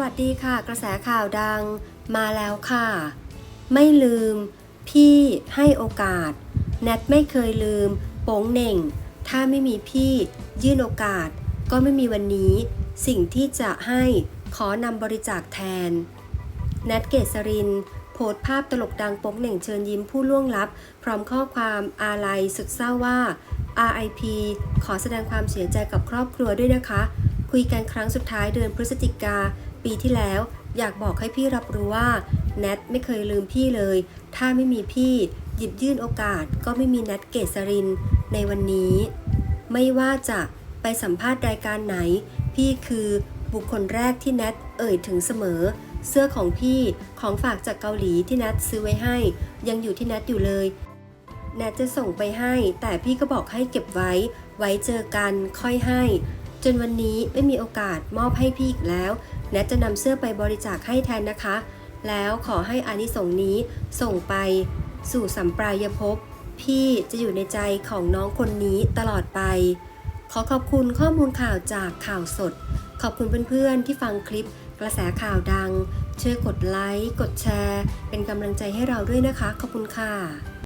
วัสดีค่ะ กระแสข่าวดังมาแล้วค่ะ ไม่ลืม พี่ให้โอกาส แนทไม่เคยลืมโป้งเหน่ง ถ้าไม่มีพี่ยื่นโอกาส ก็ไม่มีวันนี้ สิ่งที่จะให้ขอนำบริจาคแทน แนทเกษริน โพสภาพตลกดังโป๊งเหน่งเชิญยิ้มผู้ล่วงลับ พร้อมข้อความอาลัยสุดเศร้าว่า RIP ขอแสดงความเสียใจกับครอบครัวด้วยนะคะ คุยกันครั้งสุดท้ายเดือนพฤศจิกา ปีที่แล้ว อยากบอกให้พี่รับรู้ว่าแนทไม่เคยลืมพี่เลย ถ้าไม่มีพี่หยิบยื่นโอกาสก็ไม่มีแนทเกษรินในวันนี้ ไม่ว่าจะไปสัมภาษณ์รายการไหน พี่คือบุคคลแรกที่แนทเอ่ยถึงเสมอ เสื้อของพี่ของฝากจากเกาหลีที่แนทซื้อไว้ให้ ยังอยู่ที่แนทอยู่เลยแนทจะส่งไปให้ แต่พี่ก็บอกให้เก็บไว้ ไว้เจอกันค่อยให้ จนวันนี้ไม่มีโอกาสมอบให้พี่อีกแล้วแนทจะนำเสื้อไปบริจาคให้แทนนะคะ แล้วขอให้อานิสงส์นี้ส่งไปสู่สัมปรายภพพี่จะอยู่ในใจของน้องคนนี้ตลอดไป ขอขอบคุณข้อมูลข่าวจากข่าวสด ขอบคุณเพื่อนๆที่ฟังคลิปกระแสข่าวดัง ช่วยกดไลค์ กดแชร์ เป็นกำลังใจให้เราด้วยนะคะ ขอบคุณค่ะ